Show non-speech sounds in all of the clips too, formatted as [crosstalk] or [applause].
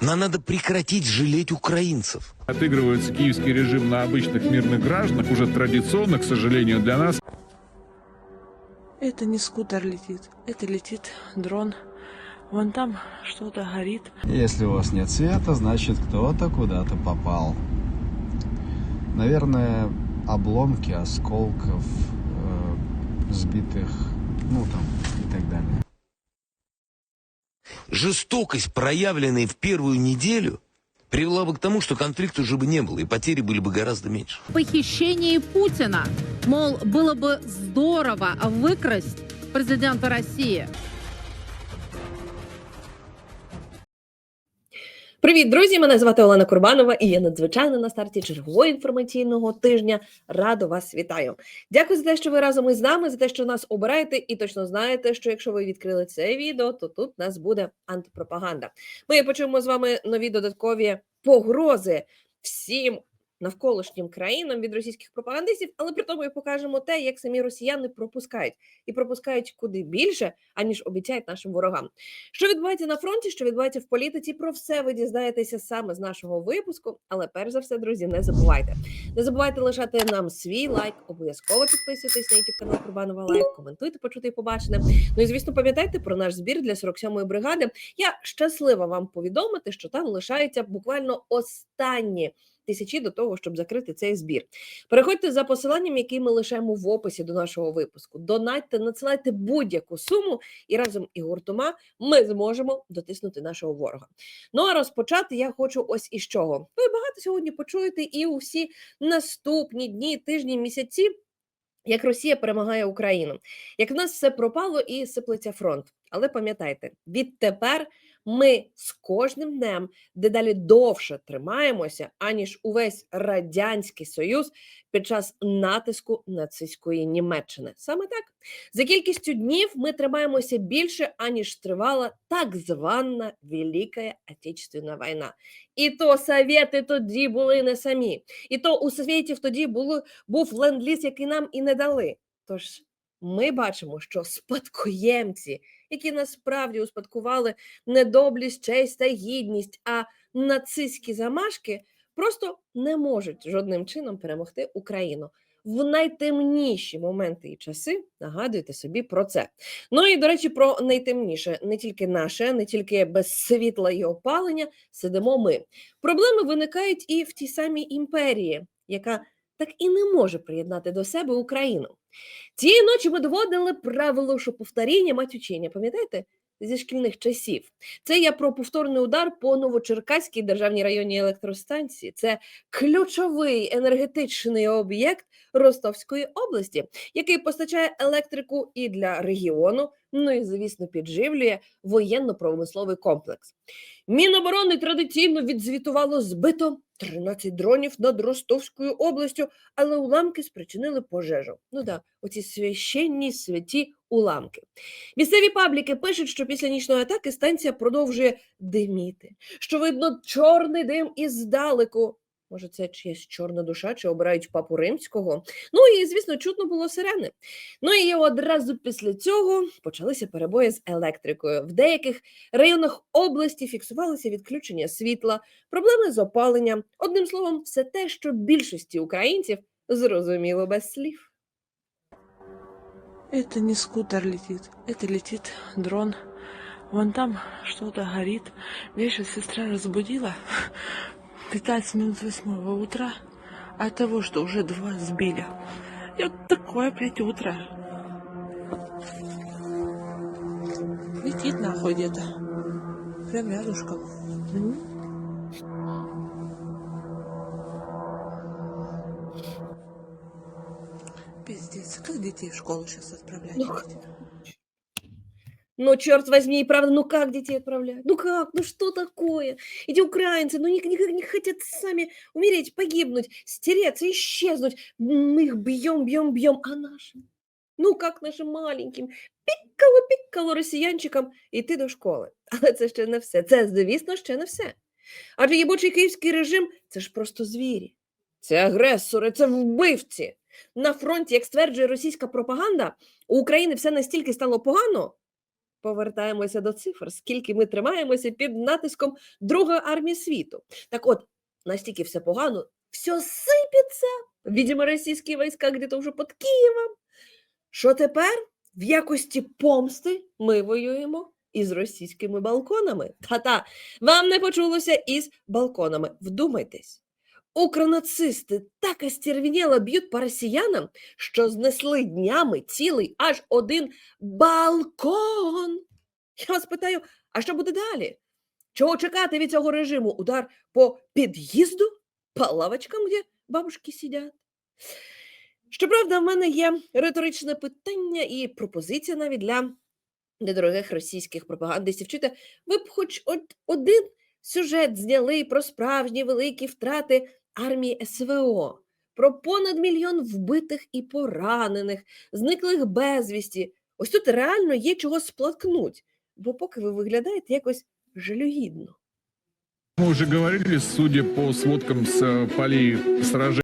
Нам надо прекратить жалеть украинцев. Отыгрывается киевский режим на обычных мирных гражданах, уже традиционно, к сожалению, для нас. Это не скутер летит, это летит дрон. Вон там что-то горит. Если у вас нет света, значит кто-то куда-то попал. Наверное, обломки осколков, э, сбитых, ну там и так далее. Жестокость, проявленная в первую неделю, привела бы к тому, что конфликта уже бы не было, и потери были бы гораздо меньше. похищении Путина. Мол, было бы здорово выкрасть президента России. Привіт, друзі! Мене звати Олена Курбанова, і я надзвичайно на старті чергового інформаційного тижня. Радо вас вітаю. Дякую за те, що ви разом із нами, за те, що нас обираєте, і точно знаєте, що якщо ви відкрили це відео, то тут нас буде антипропаганда. Ми почуємо з вами нові додаткові погрози всім. Навколишнім країнам від російських пропагандистів, але при тому і покажемо те, як самі росіяни пропускають і пропускають куди більше, аніж обіцяють нашим ворогам. Що відбувається на фронті, що відбувається в політиці, про все ви дізнаєтеся саме з нашого випуску. Але перш за все, друзі, не забувайте. Не забувайте лишати нам свій лайк, обов'язково підписуйтесь на YouTube канал Курбанова Лайк, коментуйте, почути і побачене. Ну і звісно, пам'ятайте про наш збір для 47-ї бригади. Я щаслива вам повідомити, що там лишаються буквально останні. Тисячі до того, щоб закрити цей збір. Переходьте за посиланням, який ми лишаємо в описі до нашого випуску. Донатьте, надсилайте будь-яку суму, і разом і гуртома ми зможемо дотиснути нашого ворога. Ну а розпочати я хочу ось із чого. Ви багато сьогодні почуєте і у всі наступні дні, тижні, місяці. Як Росія перемагає Україну, як в нас все пропало і сиплеться фронт. Але пам'ятайте, відтепер ми з кожним днем дедалі довше тримаємося, аніж увесь радянський союз під час натиску нацистської Німеччини. Саме так за кількістю днів ми тримаємося більше, аніж тривала так звана Велика Отечественна війна. І то совєти тоді були не самі, і то у совєтів тоді було, був ленд-ліз, який нам і не дали. Тож ми бачимо, що спадкоємці, які насправді успадкували не доблість, честь та гідність, а нацистські замашки, просто не можуть жодним чином перемогти Україну. В найтемніші моменти і часи нагадуйте собі про це. Ну і до речі, про найтемніше не тільки наше, не тільки без світла і опалення сидимо ми. Проблеми виникають і в тій самій імперії, яка так і не може приєднати до себе Україну. Цієї ночі ми доводили правило, що повторіння мать учення, пам'ятаєте? Зі шкільних часів. Це я про повторний удар по Новочеркаській державній районній електростанції. Це ключовий енергетичний об'єкт Ростовської області, який постачає електрику і для регіону, ну і, звісно, підживлює воєнно-промисловий комплекс. Міноборони традиційно відзвітувало збито 13 дронів над Ростовською областю, але уламки спричинили пожежу. Ну да, оці священні святі уламки. Місцеві пабліки пишуть, що після нічної атаки станція продовжує диміти, що видно чорний дим іздалеку. Може, це чиясь чорна душа, чи обирають папу римського. Ну і, звісно, чутно було сирени. Ну і одразу після цього почалися перебої з електрикою. В деяких районах області фіксувалися відключення світла, проблеми з опаленням. Одним словом, все те, що більшості українців зрозуміло без слів. Это не скутер летит, это летит дрон. Вон там что-то горит. Сестра разбудила. 15 минут восьмого утра. От того, что уже два сбили. И вот такое опять утро. Летит нахуй где-то. Прям рядышком. М. Пиздец, как детей в школу сейчас отправлять? Ну, блядь? Ну, черт возьми, и правда, ну как детей отправлять? Ну как? Ну что такое? Эти украинцы, ну никак не, не хотят сами умереть, погибнуть, стереться, исчезнуть. Мы их бьем, бьем, бьем, а нашим? Ну как нашим маленьким? Піккало, піккало росіянчикам іти до школи. Але це ще не все. Це, звісно, ще не все. Адже єбучий київський режим це ж просто звірі. Це агресори, це вбивці. На фронті, як стверджує російська пропаганда, у України все настільки стало погано, повертаємося до цифр, скільки ми тримаємося під натиском Другої армії світу. Так от, настільки все погано, все сипеться. Видимо, російські війська где-то вже під Києвом. Що тепер? В якості помсти ми воюємо із російськими балконами. Та-та, вам не почулося із балконами. Вдумайтесь. Укронацисти так остервеніло б'ють по росіянам, що знесли днями цілий аж один балкон. Я вас питаю, а що буде далі? Чого чекати від цього режиму? Удар по під'їзду, по лавочкам, де бабушки сидять? Щоправда, в мене є риторичне питання і пропозиція навіть для недорогих російських пропагандистів. Чуєте, ви б хоч от один сюжет зняли про справжні великі втрати армії СВО, про понад мільйон вбитих і поранених, зниклих безвісті. Ось тут реально є чого сплакнуть, бо поки ви виглядаєте якось жалюгідно. Мы уже говорили, судя по сводкам с э, полей сражений,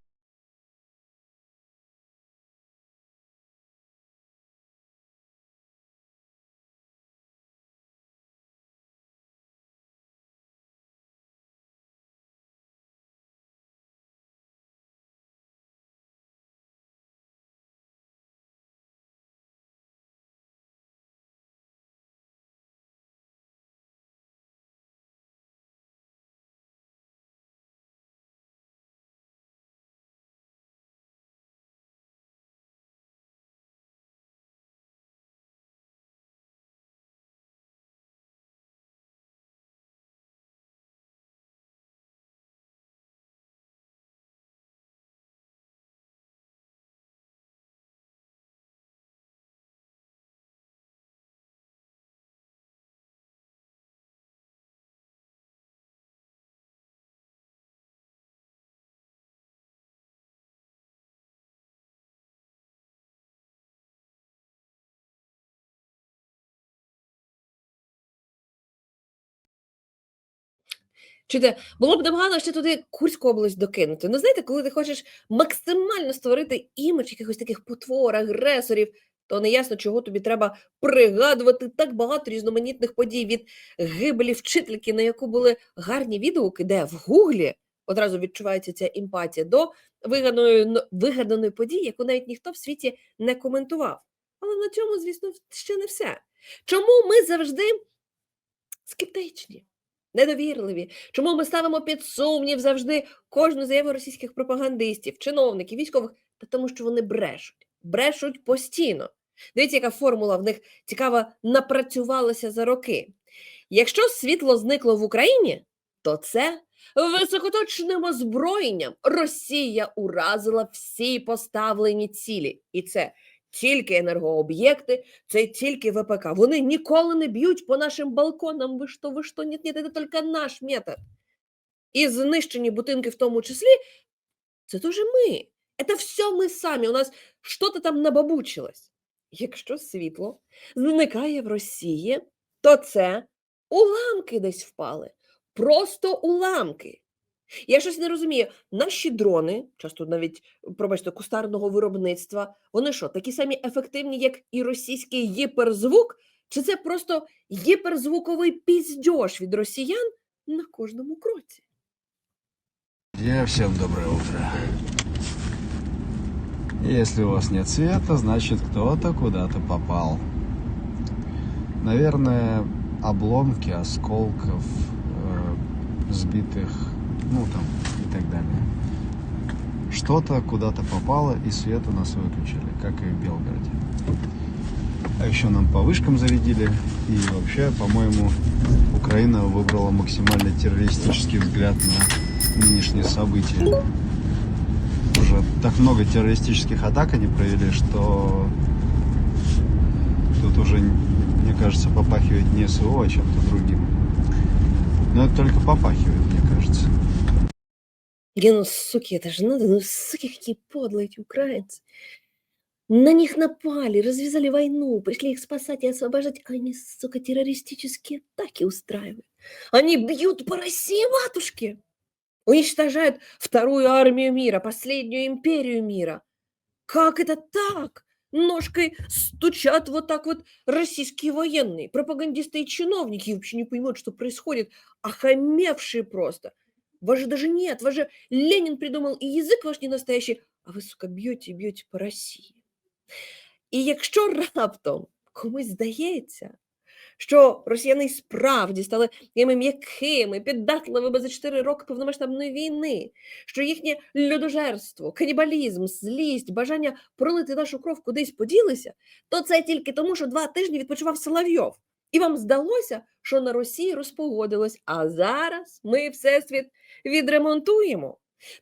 Чуєте, було б непогано ще туди Курську область докинути. Ну, знаєте, коли ти хочеш максимально створити імідж якихось таких потвор, агресорів, то не ясно, чого тобі треба пригадувати так багато різноманітних подій від гибелі вчительки, на яку були гарні відгуки, де в Гуглі одразу відчувається ця емпатія, до вигаданої, вигаданої події, яку навіть ніхто в світі не коментував. Але на цьому, звісно, ще не все. Чому ми завжди скептичні? Недовірливі. Чому ми ставимо під сумнів завжди кожну заяву російських пропагандистів, чиновників, військових? Та тому, що вони брешуть, брешуть постійно. Дивіться, яка формула в них цікава напрацювалася за роки. Якщо світло зникло в Україні, то це високоточним озброєнням Росія уразила всі поставлені цілі. І це тільки енергооб'єкти, це тільки ВПК. Вони ніколи не б'ють по нашим балконам. Ви що, ви що? Ні, ні, це тільки наш метод. І знищені будинки в тому числі, це теж ми. Це все ми самі. У нас що-то там набабучилось. Якщо світло зникає в Росії, то це уламки десь впали. Просто уламки. Я щось не розумію. Наші дрони, часто навіть, пробачте, кустарного виробництва, вони що, такі самі ефективні, як і російський гіперзвук? Чи це просто гіперзвуковий піздьош від росіян на кожному кроці? Друзья, всем доброе утро. Если у вас нет света, значит кто-то куда-то попал. Наверное, обломки осколков, э, сбитых, ну там и так далее. Что-то куда-то попало и свет у нас выключили, как и в Белгороде. А еще нам по вышкам зарядили. И вообще, по-моему, Украина выбрала максимально террористический взгляд на нынешние события. Уже так много террористических атак они провели, что тут уже, мне кажется, попахивает не СВО, а чем-то другим. Но это только попахивает, мне кажется. Не, ну, суки, это же надо, ну, суки, какие подлые эти украинцы. На них напали, развязали войну, пришли их спасать и освобождать, а они, сука, террористические атаки устраивают. Они бьют по России, матушке! Уничтожают вторую армию мира, последнюю империю мира. Как это так? ножкой стучат вот так вот российские военные, пропагандисты и чиновники, вообще не понимают, что происходит, охамевшие просто. Вас же даже нет, вас же Ленин придумал, і язик ваш не настоящий, а ви, сука, і б'єте по Росії. І якщо раптом комусь здається, що росіяни справді стали такими м'якими, піддатливими за 4 роки повномасштабної війни, що їхнє людожерство, канібалізм, злість, бажання пролити нашу кров кудись поділися, то це тільки тому, що два тижні відпочивав Соловйов. І вам здалося, що на Росії розпогодилось, а зараз ми всесвіт відремонтуємо.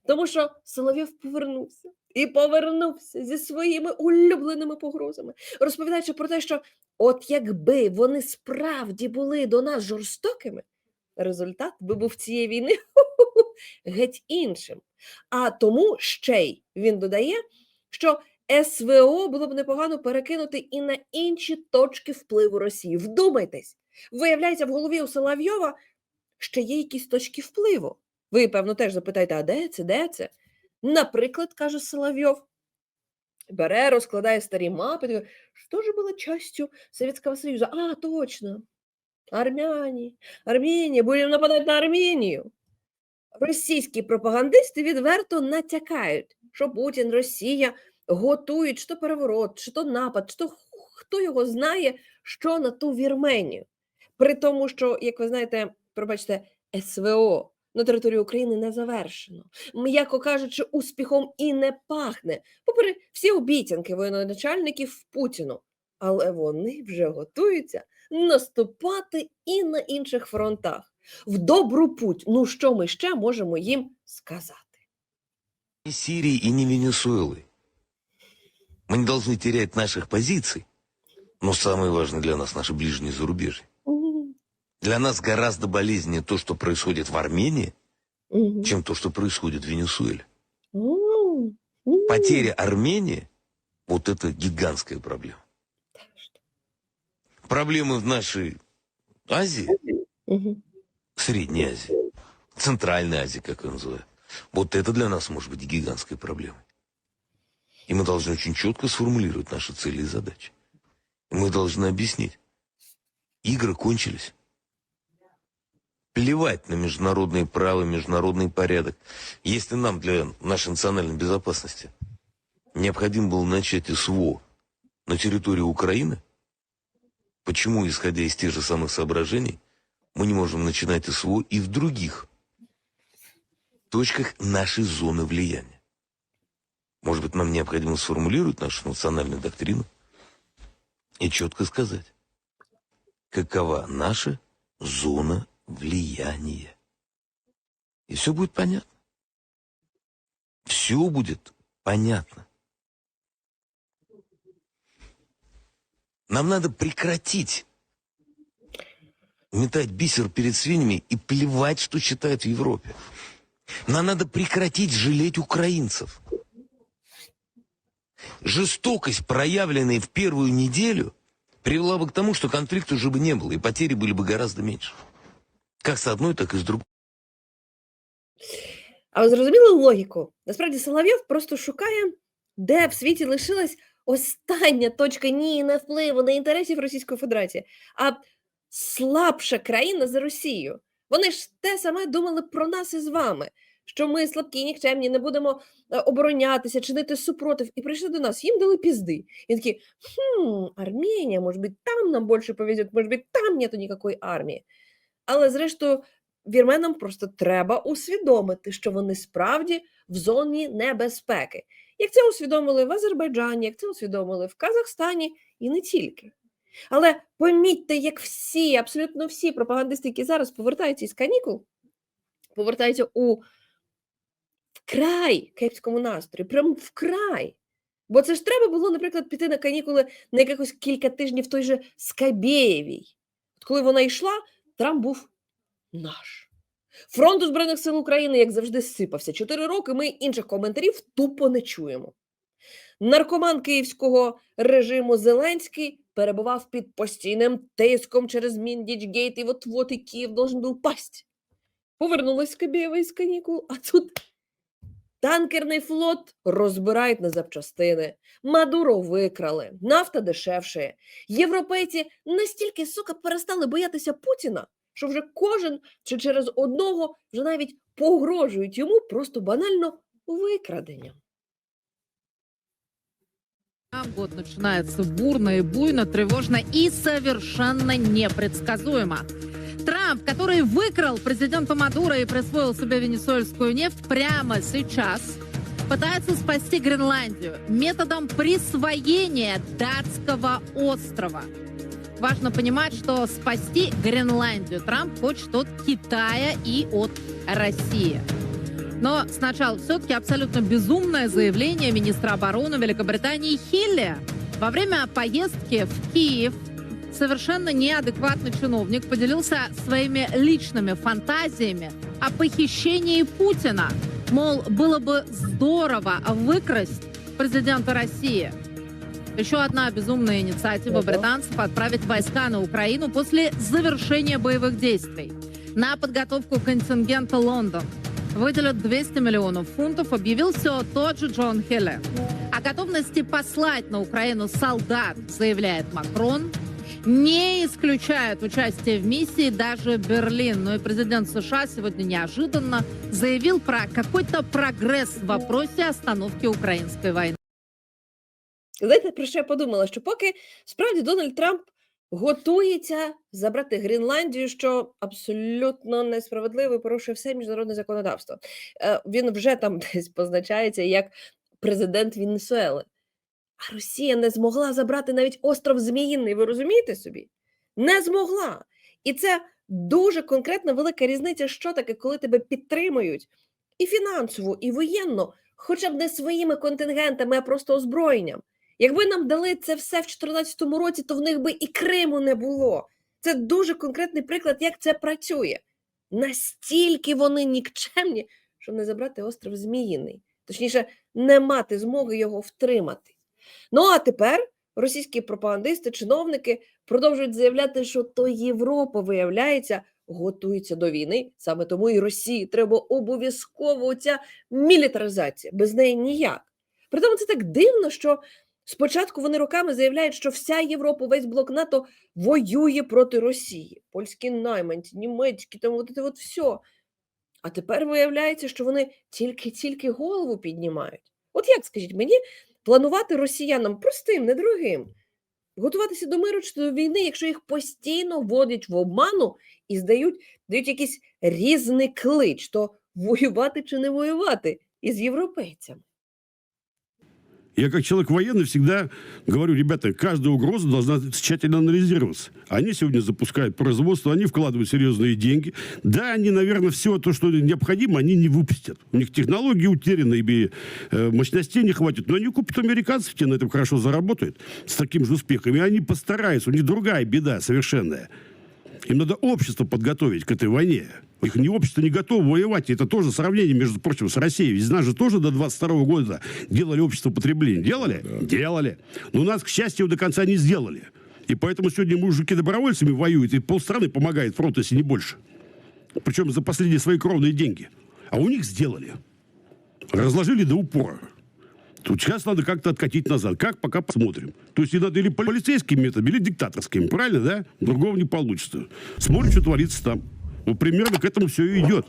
Тому що Соловйов повернувся і повернувся зі своїми улюбленими погрозами, розповідаючи про те, що от якби вони справді були до нас жорстокими, результат би був цієї війни [laughs] геть іншим. А тому ще й він додає, що СВО було б непогано перекинути і на інші точки впливу Росії. Вдумайтесь, виявляється, в голові у Соловйова ще є якісь точки впливу. Ви, певно, теж запитаєте, а де це, де це? Наприклад, каже Соловйов, бере, розкладає старі мапи, такий, що ж було частью Советского Союза? А, точно, армяне, Армения, будемо нападати на Арменію. Російські пропагандисти відверто натякають, що Путін, Росія готують чи то переворот, чи то напад, то хто його знає, що на ту Вірменію. При тому, що, як ви знаєте, пробачте, СВО на території України не завершено. М'яко кажучи, успіхом і не пахне, попри всі обіцянки воєначальників Путіну. Але вони вже готуються наступати і на інших фронтах. В добру путь. Ну що ми ще можемо їм сказати? Ни Сирии и не Венесуэлы. Мы не должны терять наших позиций, но самое важное для нас наше ближнее зарубежье. Для нас гораздо болезненнее то, что происходит в Армении, Мгм. чем то, что происходит в Венесуэле. Потеря Армении – вот это гигантская проблема. Проблемы в нашей Азии, Мгм. Средней Азии, Центральной Азии, как ее называют, вот это для нас может быть гигантской проблемой. И мы должны очень четко сформулировать наши цели и задачи. И мы должны объяснить. Игры кончились. Плевать на международные права, международный порядок. Если нам для нашей национальной безопасности необходимо было начать СВО на территории Украины, почему, исходя из тех же самых соображений, мы не можем начинать СВО и в других точках нашей зоны влияния? Может быть, нам необходимо сформулировать нашу национальную доктрину и четко сказать, какова наша зона влияния. И все будет понятно. Все будет понятно. Нам надо прекратить метать бисер перед свиньями и плевать, что считают в Европе. Нам надо прекратить жалеть украинцев. Жестокость, проявленная в первую неделю, привела бы к тому, что конфликта уже бы не было, и потери были бы гораздо меньше. Как с одной, так и с другой. А ви зрозуміли логіку? Насправді Соловйов просто шукає, де в світі лишилась остання точка ні не впливу на інтересів Російської Федерації, а слабша країна за Росію. Вони ж те саме думали про нас із вами, що ми слабкі, нікчемні, не будемо е, оборонятися, чинити супротив. І прийшли до нас, їм дали пізди. І такі, хм, Армія, може бути, там нам більше повезет, може бути, там нету ніякої армії. Але зрештою, вірменам просто треба усвідомити, що вони справді в зоні небезпеки. Як це усвідомили в Азербайджані, як це усвідомили в Казахстані і не тільки. Але помітьте, як всі, абсолютно всі пропагандисти, які зараз повертаються із канікул, повертаються у вкрай кепському настрої, прям вкрай. Бо це ж треба було, наприклад, піти на канікули на якихось кілька тижнів в той же Скабєєвій. От коли вона йшла, Трамп був наш. Фронт у Збройних сил України, як завжди, сипався. Чотири роки ми інших коментарів тупо не чуємо. Наркоман київського режиму Зеленський перебував під постійним тиском через Міндічгейт, і от-от і Київ должен був пасть. Повернулась Скабєєва із канікул, а тут Танкерний флот розбирають на запчастини. Мадуро викрали, нафта дешевшає. Європейці настільки сука перестали боятися Путіна, що вже кожен чи через одного вже навіть погрожують йому просто банально викраденням. Год начинается бурно и буйно, тревожно и совершенно непредсказуемо. Трамп, который выкрал президента Мадуро и присвоил себе венесуэльскую нефть, прямо сейчас пытается спасти Гренландию методом присвоения датского острова. Важно понимать, что спасти Гренландию Трамп хочет от Китая и от России. Но сначала все-таки абсолютно безумное заявление министра обороны Великобритании Хилли. Во время поездки в Киев совершенно неадекватный чиновник поделился своими личными фантазиями о похищении Путина. Мол, было бы здорово выкрасть президента России. Еще одна безумная инициатива британцев отправить войска на Украину после завершения боевых действий. На подготовку контингента Лондон выделят 200 миллионов фунтов, объявил все тот же Джон Хилли. О готовности послать на Украину солдат, заявляет Макрон, не исключает участие в миссии даже Берлин. Но и президент США сегодня неожиданно заявил про какой-то прогресс в вопросе остановки украинской войны. Знаєте, про що я подумала? Що поки справді Дональд Трамп готується забрати Гренландію, що абсолютно несправедливо порушує все міжнародне законодавство. Е, Він вже там [laughs] десь позначається як президент Венесуели. А Росія не змогла забрати навіть остров Зміїний. Ви розумієте собі? Не змогла. І це дуже конкретна велика різниця, що таке, коли тебе підтримують і фінансово, і воєнно, хоча б не своїми контингентами, а просто озброєнням. Якби нам дали це все в 2014 році, то в них би і Криму не було. Це дуже конкретний приклад, як це працює. Настільки вони нікчемні, щоб не забрати остров Зміїний, точніше, не мати змоги його втримати. Ну а тепер російські пропагандисти, чиновники продовжують заявляти, що то Європа, виявляється, готується до війни. Саме тому і Росії треба обов'язково ця мілітаризація. Без неї ніяк. Притому це так дивно, що спочатку вони роками заявляють, що вся Європа, весь блок НАТО воює проти Росії. Польські найманці, німецькі, там от от все. А тепер виявляється, що вони тільки-тільки голову піднімають. От як скажіть мені, планувати росіянам простим, недорогим, готуватися до миру чи до війни, якщо їх постійно вводять в обману і здають, дають якийсь різний клич, то воювати чи не воювати із європейцями. Я как человек военный всегда говорю, ребята, каждая угроза должна тщательно анализироваться. Они сегодня запускают производство, они вкладывают серьезные деньги. Да, они, наверное, все то, что необходимо, они не выпустят. У них технологии утеряны, и э, мощностей не хватит. Но они купят американцев, те на этом хорошо заработают с таким же успехом. И они постараются. У них другая беда совершенная. Им надо общество подготовить к этой войне. Их не общество не готово воевать. И это тоже сравнение, между прочим, с Россией. Ведь нас же тоже до 22 года делали общество потребления. Делали? Делали. Но нас, к счастью, до конца не сделали. И поэтому сегодня мужики добровольцами воюют, и полстраны помогает фронту, если не больше. Причем за последние свои кровные деньги. А у них сделали. Разложили до упора. Тут сейчас надо как-то откатить назад. Как, пока посмотрим. То есть и надо или полицейским методом, или диктаторским. Правильно, да? Другого не получится. Смотрим, что творится там. Вот примерно к этому все и идет.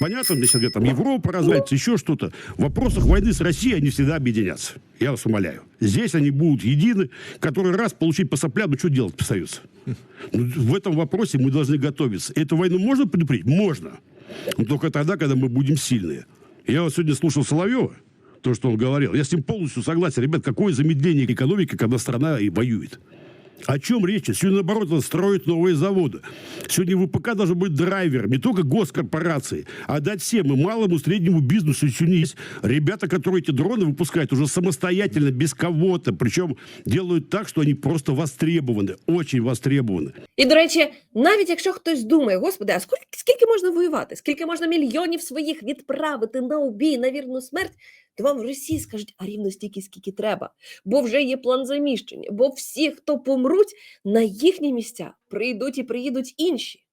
Понятно, если где там Европа развивается, еще что-то. В вопросах войны с Россией они всегда объединятся. Я вас умоляю. Здесь они будут едины. Который раз получить по соплям, ну что делать остается? Ну, в этом вопросе мы должны готовиться. Эту войну можно предупредить? Можно. Но только тогда, когда мы будем сильные. Я вот сегодня слушал Соловьева, то, что он говорил. Я с ним полностью согласен. Ребят, какое замедление экономики, когда страна и воюет? О чем речь? Сегодня, наоборот, надо строить новые заводы. Сегодня ВПК должен быть драйвером, не только госкорпорации, а дать всем, и малому, среднему бизнесу. Сегодня есть ребята, которые эти дроны выпускают уже самостоятельно, без кого-то. Причем делают так, что они просто востребованы, очень востребованы. І, до речі, навіть якщо хтось думає, господи, а скільки, скільки можна воювати, скільки можна мільйонів своїх відправити на убій, на вірну смерть, то вам в Росії скажуть, а рівно стільки, скільки треба. Бо вже є план заміщення, бо всі, хто помруть, на їхні місця прийдуть і приїдуть інші.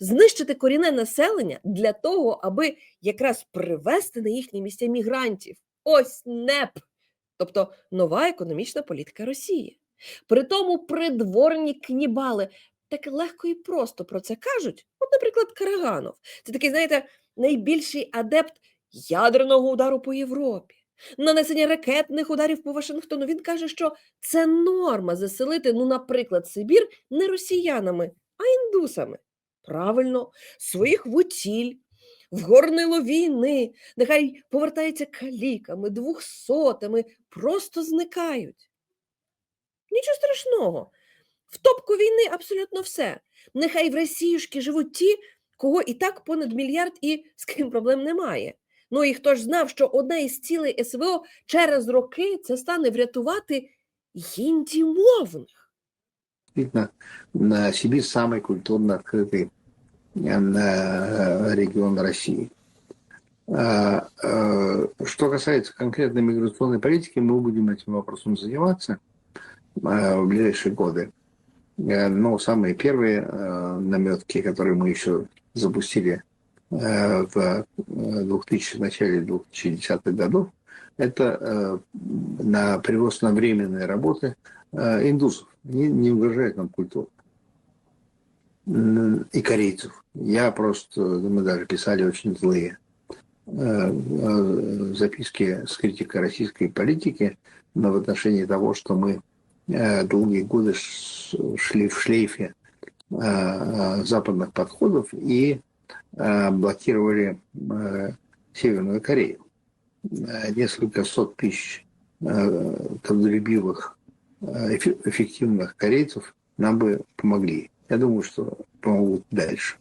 знищити корінне населення для того, аби якраз привести на їхні місця мігрантів. Ось НЕП, тобто нова економічна політика Росії. При тому придворні кнібали так легко і просто про це кажуть. От, наприклад, Караганов. Це такий, знаєте, найбільший адепт ядерного удару по Європі, нанесення ракетних ударів по Вашингтону. Він каже, що це норма заселити, ну, наприклад, Сибір не росіянами, а індусами. Правильно, своїх вутіль, в горнило війни, нехай повертаються каліками, двохсотими, просто зникають. Нічого страшного В топку війни абсолютно все. Нехай в Росіюшки живуть ті, кого і так понад мільярд і з ким проблем немає. Ну і хто ж знав, що одна із цілей СВО через роки це стане врятувати гіндімовних. Действительно, на Сибирь самый культурно открытый э, на- регион России. А, э, Что касается конкретной миграционной политики, мы будем этим вопросом заниматься э, в ближайшие годы. Э, Но самые первые э, наметки, которые мы еще запустили э, в э, 2000 начале 2010-х годов, это на привоз на временные работы индусов. Не, не угрожает нам культура. М, И корейцев. Я просто, мы даже писали очень злые записки с критикой российской политики но в отношении того, что мы долгие годы шли в шлейфе э, э, западных подходов и э, блокировали э, Северную Корею. Э, Несколько сот тысяч э, трудолюбивых, э, эффе- эффективных корейцев нам бы помогли. Я думаю, что помогут дальше.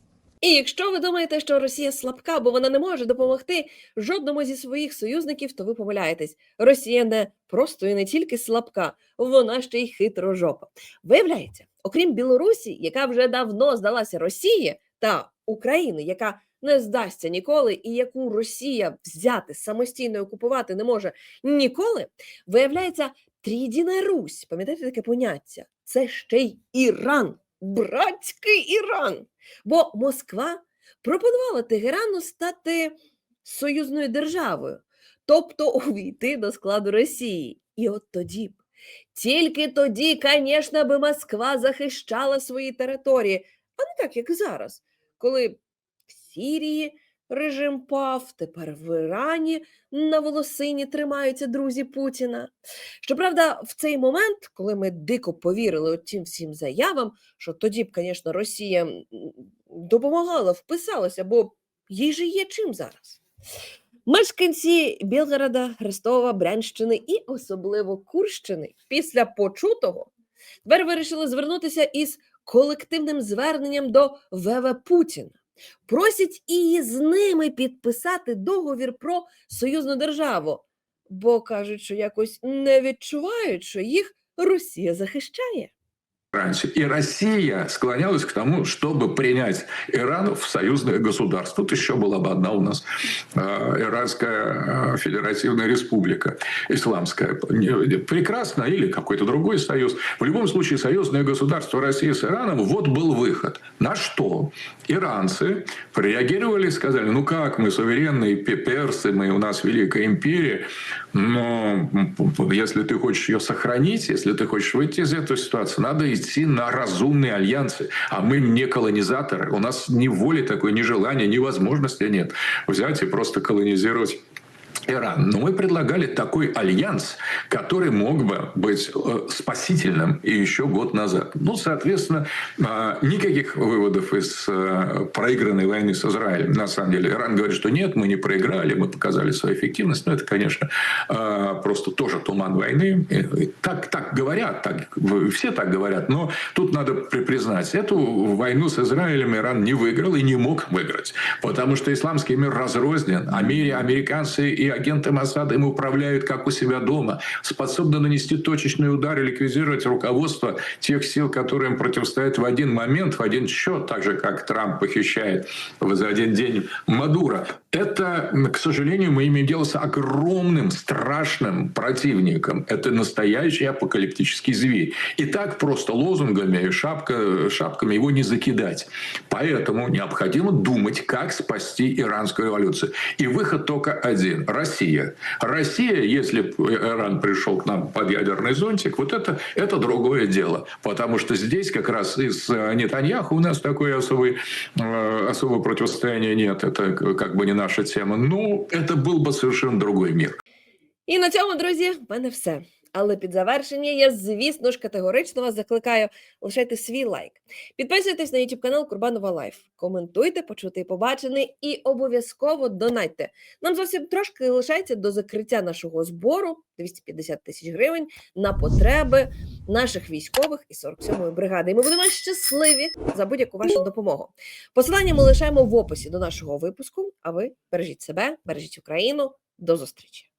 І якщо ви думаєте, що Росія слабка, бо вона не може допомогти жодному зі своїх союзників, то ви помиляєтесь. Росія не просто і не тільки слабка, вона ще й хитрожопа. Виявляється, окрім Білорусі, яка вже давно здалася Росії, та України, яка не здасться ніколи, і яку Росія взяти самостійно окупувати не може ніколи, виявляється, Трідіна Русь, пам'ятаєте таке поняття? Це ще й Іран, братський Іран. Бо Москва пропонувала Тегерану стати союзною державою, тобто [laughs] увійти до складу Росії. І от тоді б, тільки тоді, звісно, би Москва захищала свої території, а не так, як зараз, коли в Сірії режим пав, тепер в Ірані на волосині тримаються друзі Путіна. Щоправда, в цей момент, коли ми дико повірили тим всім заявам, що тоді б, звісно, Росія допомагала, вписалася, бо їй же є чим зараз. Мешканці Білгорода, Ростова, Брянщини і особливо Курщини після почутого тепер вирішили звернутися із колективним зверненням до ВВ Путіна. Просять і з ними підписати договір про союзну державу, бо кажуть, що якось не відчувають, що їх Росія захищає. Раньше. И Россия склонялась к тому, чтобы принять Иран в союзное государство. Тут еще была бы одна у нас э, Иранская э, Федеративная Республика Исламская. Прекрасно. Или какой-то другой союз. В любом случае, союзное государство России с Ираном, вот был выход. На что иранцы реагировали и сказали, ну как, мы суверенные пе- персы, мы, у нас великая империя, но если ты хочешь ее сохранить, если ты хочешь выйти из этой ситуации, надо идти на разумные альянсы. А мы не колонизаторы. У нас ни воли такой, ни желания, ни возможности нет взять и просто колонизировать Иран. Но мы предлагали такой альянс, который мог бы быть э, спасительным и еще год назад. Ну, соответственно, э, никаких выводов из э, проигранной войны с Израилем. На самом деле, Иран говорит, что нет, мы не проиграли, мы показали свою эффективность. Но это, конечно, э, просто тоже туман войны. Так, так говорят, так, все так говорят. Но тут надо при- признать, эту войну с Израилем Иран не выиграл и не мог выиграть. Потому что исламский мир разрознен. Амери- Американцы и агенты Моссада им управляют как у себя дома, способны нанести точечный удар и ликвидировать руководство тех сил, которые им противостоят в один момент, в один счет, так же, как Трамп похищает за один день Мадура. Это, к сожалению, мы имеем дело с огромным, страшным противником. Это настоящий апокалиптический зверь. И так просто лозунгами, шапка, шапками его не закидать. Поэтому необходимо думать, как спасти иранскую революцию. И выход только один – Россия. Россия, если бы Иран пришел к нам под ядерный зонтик, вот это, это другое дело. Потому что здесь как раз из э, Нетаньяху у нас такое особое, э, особое противостояние нет. Это как бы не наша тема. Ну, это был бы совершенно другой мир. І на цьому, друзі, в мене все. Але під завершення я, звісно ж, категорично вас закликаю лишайте свій лайк. Підписуйтесь на YouTube канал Курбанова Лайф, коментуйте, почути і побачене, і обов'язково донайте. Нам зовсім трошки лишається до закриття нашого збору 250 тисяч гривень на потреби наших військових і 47-ї бригади. І ми будемо щасливі за будь-яку вашу допомогу. Посилання ми лишаємо в описі до нашого випуску. А ви бережіть себе, бережіть Україну. До зустрічі!